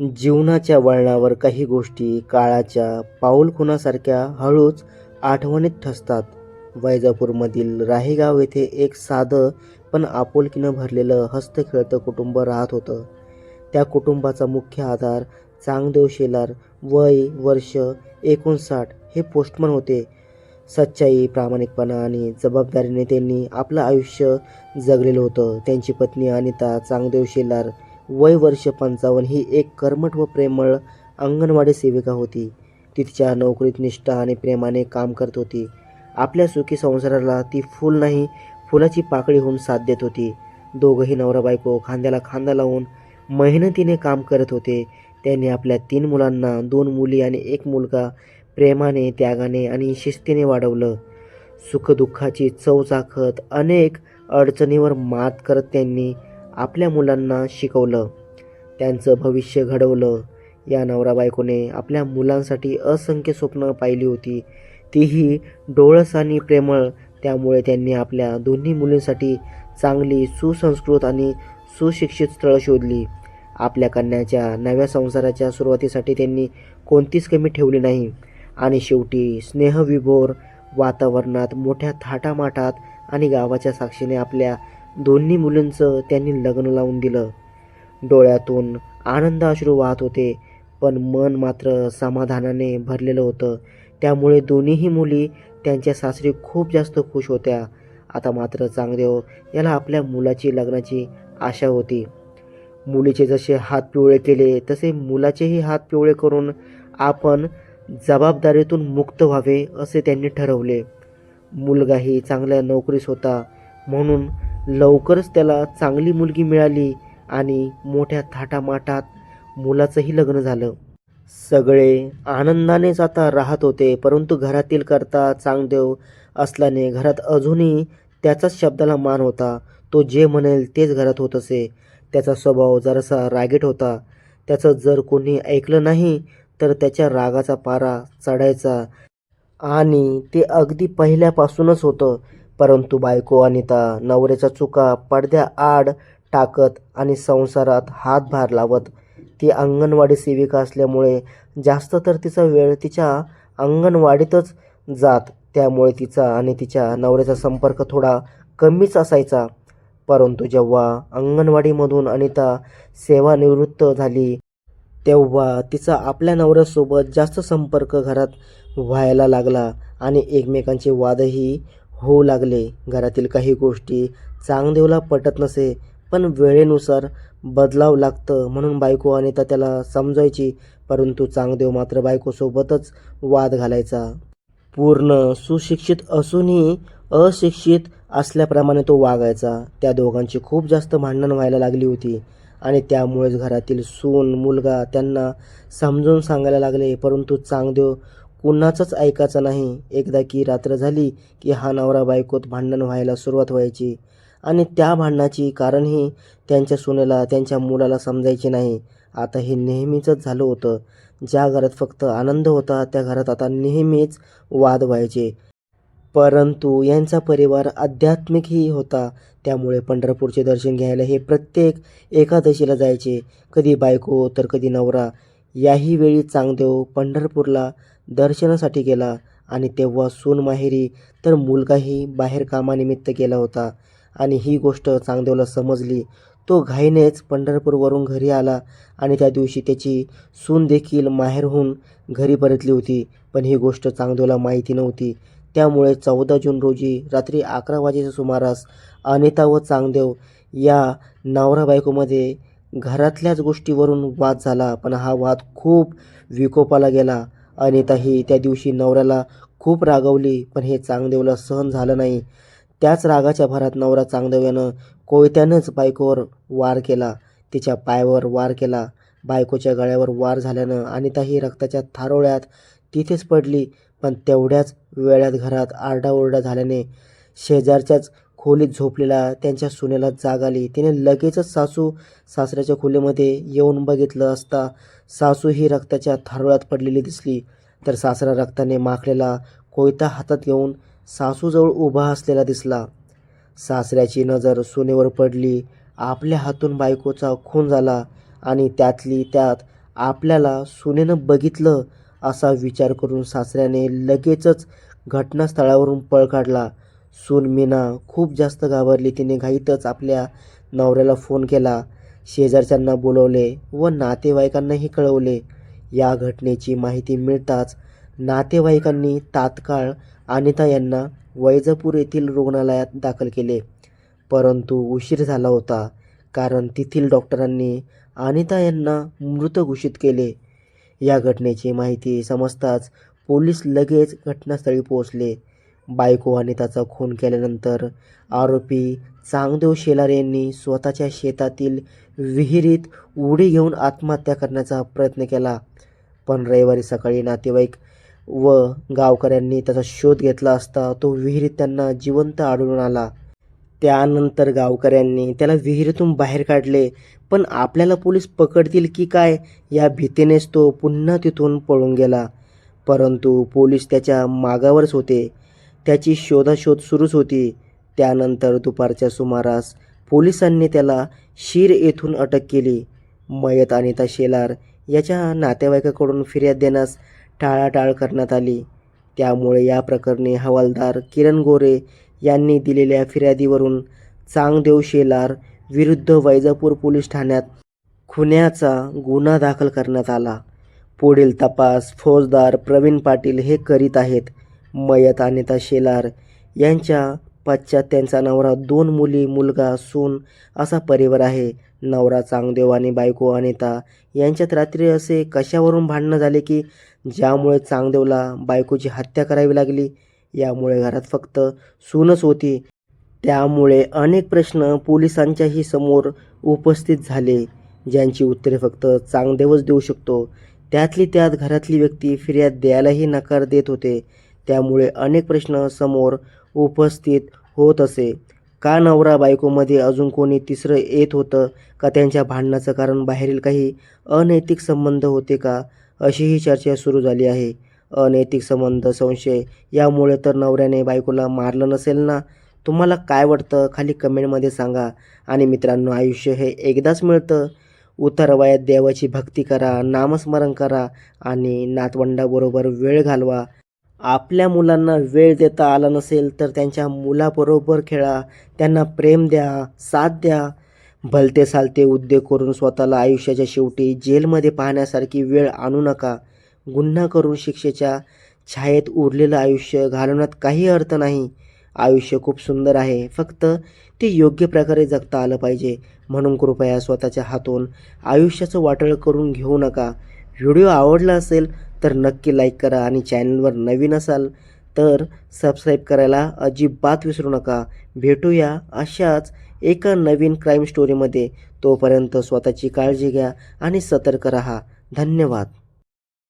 जीवनाच्या वळणावर काही गोष्टी काळाच्या पाऊलखुणासारख्या हळूच आठवणीत ठसतात. वैजापूरमधील राहेगाव येथे एक साधं पण आपुलकीनं भरलेलं हस्तखेळतं कुटुंब राहत होतं. त्या कुटुंबाचा मुख्य आधार चांगदेव शेलार वय वर्ष एकोणसाठ हे पोस्टमन होते. सच्चाई प्रामाणिकपणा आणि जबाबदारीने त्यांनी आपलं आयुष्य जगलेलं होतं. त्यांची पत्नी अनिता चांगदेव शेलार वय वर्ष पंचावन्न ही एक कर्मठ व प्रेमळ अंगणवाडी सेविका होती. ती तिच्या नोकरीत निष्ठा आणि प्रेमाने काम करत होती. आपल्या सुखी संसाराला ती फूल नाही फुलाची पाकळी होऊन साथ देत होती. दोघंही नवरा बायको खांद्याला खांदा लावून मेहनतीने काम करत होते. त्यांनी आपल्या तीन मुलांना दोन मुली आणि एक मुलगा प्रेमाने त्यागाने आणि शिस्तीने वाढवलं. सुखदुःखाची चव चाखत अनेक अडचणीवर मात करत त्यांनी आपल्या मुलांना शिकवलं. त्यांचं भविष्य घडवलं. या नवरा बायकोने आपल्या मुलांसाठी असंख्य स्वप्न पाहिली होती. तीही डोळस आणि प्रेमळ. त्यामुळे त्यांनी आपल्या दोन्ही मुलींसाठी चांगली सुसंस्कृत आणि सुशिक्षित स्थळं शोधली. आपल्या कन्याच्या नव्या संसाराच्या सुरुवातीसाठी त्यांनी कोणतीच कमी ठेवली नाही. आणि शेवटी स्नेहविभोर वातावरणात मोठ्या थाटामाटात आणि गावाच्या साक्षीने आपल्या दोन्ही मुलींचं त्यांनी लग्न लावून दिलं. डोळ्यातून आनंद अश्रू वाहत होते पण मन मात्र समाधानाने भरलेलं होतं. त्यामुळे दोन्हीही मुली त्यांच्या सासरी खूप जास्त खुश होत्या. आता मात्र चांगदेव याला आपल्या मुलाची लग्नाची आशा होती. मुलीचे जसे हात पिवळे केले तसे मुलाचेही हात पिवळे करून आपण जबाबदारीतून मुक्त व्हावे असे त्यांनी ठरवले. मुलगाही चांगल्या नोकरीस होता म्हणून लवकरच त्याला चांगली मुलगी मिळाली आणि मोठ्या थाटामाटात मुलाचंही लग्न झालं. सगळे आनंदानेच आता राहत होते परंतु घरातील करता चांगदेव असल्याने घरात अजूनही त्याचाच शब्दाला मान होता. तो जे म्हणेल तेच घरात होत असे. त्याचा स्वभाव जरासा रागीट होता. त्याचं जर कोणी ऐकलं नाही तर त्याच्या रागाचा पारा चढायचा. आणि ते अगदी पहिल्यापासूनच होतं. परंतु बायको अनिता नवऱ्याच्या चुका पडद्या आड टाकत आणि संसारात हातभार लावत. ती अंगणवाडी सेविका असल्यामुळे जास्त तर तिचा वेळ तिच्या अंगणवाडीतच जात. त्यामुळे तिचा आणि तिच्या नवऱ्याचा संपर्क थोडा कमीच असायचा. परंतु जेव्हा अंगणवाडीमधून अनिता सेवानिवृत्त झाली तेव्हा तिचा आपल्या नवऱ्यासोबत जास्त संपर्क घरात व्हायला लागला आणि एकमेकांचे वादही होऊ लागले. घरातील काही गोष्टी चांगदेवला पटत नसे पण वेळेनुसार बदलाव लागतं म्हणून बायको अनिता त्याला समजायची परंतु चांगदेव मात्र बायकोसोबतच वाद घालायचा. पूर्ण सुशिक्षित असूनही अशिक्षित असल्याप्रमाणे तो वागायचा. त्या दोघांची खूप जास्त भांडण व्हायला लागली होती आणि त्यामुळेच घरातील सून मुलगा त्यांना समजून सांगायला लागले परंतु चांगदेव कुणाचंच ऐकायचं नाही. एकदा की रात्र झाली की हा नवरा बायकोत भांडण व्हायला सुरुवात व्हायची. आणि त्या भांडणाची कारणही त्यांच्या सुनेला त्यांच्या मुलाला समजायचे नाही. आता हे नेहमीचंच झालं होतं. ज्या घरात फक्त आनंद होता त्या घरात आता नेहमीच वाद व्हायचे. परंतु यांचा परिवार आध्यात्मिकही होता. त्यामुळे पंढरपूरचे दर्शन घ्यायला हे प्रत्येक एकादशीला जायचे. कधी बायको तर कधी नवरा. याही वेळी चांगदेव पंढरपूरला दर्शनासाठी गेला आणि तेव्हा सून माहेरी तर मुलगाही बाहेर कामानिमित्त गेला होता. आणि ही गोष्ट चांगदेवला समजली. तो घाईनेच पंढरपूरवरून घरी आला आणि त्या दिवशी त्याची सून देखील माहेरहून घरी परतली होती. पण ही गोष्ट चांगदेवला माहिती नव्हती. त्यामुळे चौदा जून रोजी रात्री अकरा वाजेच्या सुमारास अनिता व चांगदेव या नवरा बायकोमध्ये घरातल्याच गोष्टीवरून वाद झाला. पण हा वाद खूप विकोपाला गेला. अनिता ही त्या दिवशी नवऱ्याला खूप रागवली पण हे चांगदेवला सहन झालं नाही. त्याच रागाच्या भरात नवरा चांगदेव यानं कोयत्यानंच बायकोवर वार केला. तिच्या पायावर वार केला. बायकोच्या गळ्यावर वार झाल्यानं अनिताही रक्ताच्या थारोळ्यात तिथेच पडली पण तेवढ्याच वेळात घरात आरडाओरडा झाल्याने शेजारच्याच खोलीत झोपलेला त्यांच्या सुनेला जाग आली. तिने लगेचच सासू सासऱ्याच्या खोलीमध्ये येऊन बघितलं असता सासू ही रक्ताच्या थारोळ्यात पडलेली दिसली. तर सासरा रक्ताने माखलेला कोयता हातात घेऊन सासूजवळ उभा असलेला दिसला. सासऱ्याची नजर सुनेवर पडली आपल्या हातून बायकोचा खून झाला आणि त्यातली त्यात आपल्याला सुनेनं बघितलं असा विचार करून सासऱ्याने लगेचच घटनास्थळावरून पळ काढला. सून मीना खूप जास्त घाबरली. तिने घाईतच आपल्या नवऱ्याला फोन केला. शेजारच्यांना बोलवले व नातेवाईकांनाही कळवले. या घटनेची माहिती मिळताच नातेवाईकांनी तात्काळ अनिता यांना वैजापूर येथील रुग्णालयात दाखल केले. परंतु उशीर झाला होता कारण तेथील डॉक्टरांनी अनिता यांना मृत घोषित केले. या घटनेची माहिती समजताच पोलीस लगेच घटनास्थळी पोहोचले. बायको त्याचा खून केल्यानंतर आरोपी चांगदेव शेलार यांनी स्वतःच्या शेतातील विहिरीत उडी घेऊन आत्महत्या करण्याचा प्रयत्न केला. पण रविवारी सकाळी नातेवाईक व गावकऱ्यांनी त्याचा शोध घेतला असता तो विहिरीत त्यांना जिवंत आढळून आला. त्यानंतर गावकऱ्यांनी त्याला विहिरीतून बाहेर काढले. पण आपल्याला पोलीस पकडतील की काय या भीतीनेच तो पुन्हा तिथून पळून गेला. परंतु पोलीस त्याच्या मागावरच होते. त्याची शोधाशोध सुरूच होती. त्यानंतर दुपारच्या सुमारास पोलिसांनी त्याला शीर येथून अटक केली. मयत अनिता शेलार याच्या नातेवाईकाकडून फिर्याद देण्यास टाळाटाळ करण्यात आली. त्यामुळे या प्रकरणी हवालदार किरण गोरे यांनी दिलेल्या फिर्यादीवरून चांगदेव शेलार विरुद्ध वैजापूर पोलीस ठाण्यात खुन्याचा गुन्हा दाखल करण्यात आला. पुढील तपास फौजदार प्रवीण पाटील हे करीत आहेत. मयत अनिता शेलार यांच्या पश्चात त्यांचा नवरा दोन मुली मुलगा सून असा परिवार आहे. नवरा चांगदेव आणि बायको अनिता यांच्यात रात्री असे कशावरून भांडणं झाले की ज्यामुळे चांगदेवला बायकोची हत्या करावी लागली? यामुळे घरात फक्त सूनच होती. त्यामुळे अनेक प्रश्न पोलिसांच्याही समोर उपस्थित झाले. ज्यांची उत्तरे फक्त चांगदेवच देऊ शकतो. त्यातली त्यात घरातली व्यक्ती फिर्याद द्यायलाही नकार देत होते. त्यामुळे अनेक प्रश्न समोर उपस्थित होत असे. का नवरा बायकोमध्ये अजून कोणी तिसरं येत होतं? का त्यांच्या भांडणाचं कारण बाहेरील काही अनैतिक संबंध होते का? अशीही चर्चा सुरू झाली आहे. अनैतिक संबंध संशय यामुळे तर नवऱ्याने बायकोला मारलं नसेल ना? तुम्हाला काय वाटतं? खाली कमेंटमध्ये सांगा. आणि मित्रांनो आयुष्य हे एकदाच मिळतं. उतार वयात देवाची भक्ती करा नामस्मरण करा आणि नातवंडाबरोबर वेळ घालवा. आपल्या मुलांना वेळ देता आला नसेल तर त्यांच्या मुलाबरोबर खेळा त्यांना प्रेम द्या साथ द्या. भलते सालते उद्योग करून स्वतःला आयुष्याच्या शेवटी जेलमध्ये पाहण्यासारखी वेळ आणू नका. गुन्हा करून शिक्षेच्या छायेत उरलेलं आयुष्य घालवण्यात काही अर्थ नाही. आयुष्य खूप सुंदर आहे. फक्त ते योग्य प्रकारे जगता आलं पाहिजे. म्हणून कृपया स्वतःच्या हातून आयुष्याचं वाटळ करून घेऊ नका. व्हिडिओ आवडला असेल तर नक्की लाईक करा आणि चॅनलवर नवीन असाल तर सबस्क्राईब करायला अजिबात विसरू नका. भेटूया अशाच एका नवीन क्राईम स्टोरीमध्ये तोपर्यंत स्वतःची काळजी घ्या आणि सतर्क राहा. धन्यवाद.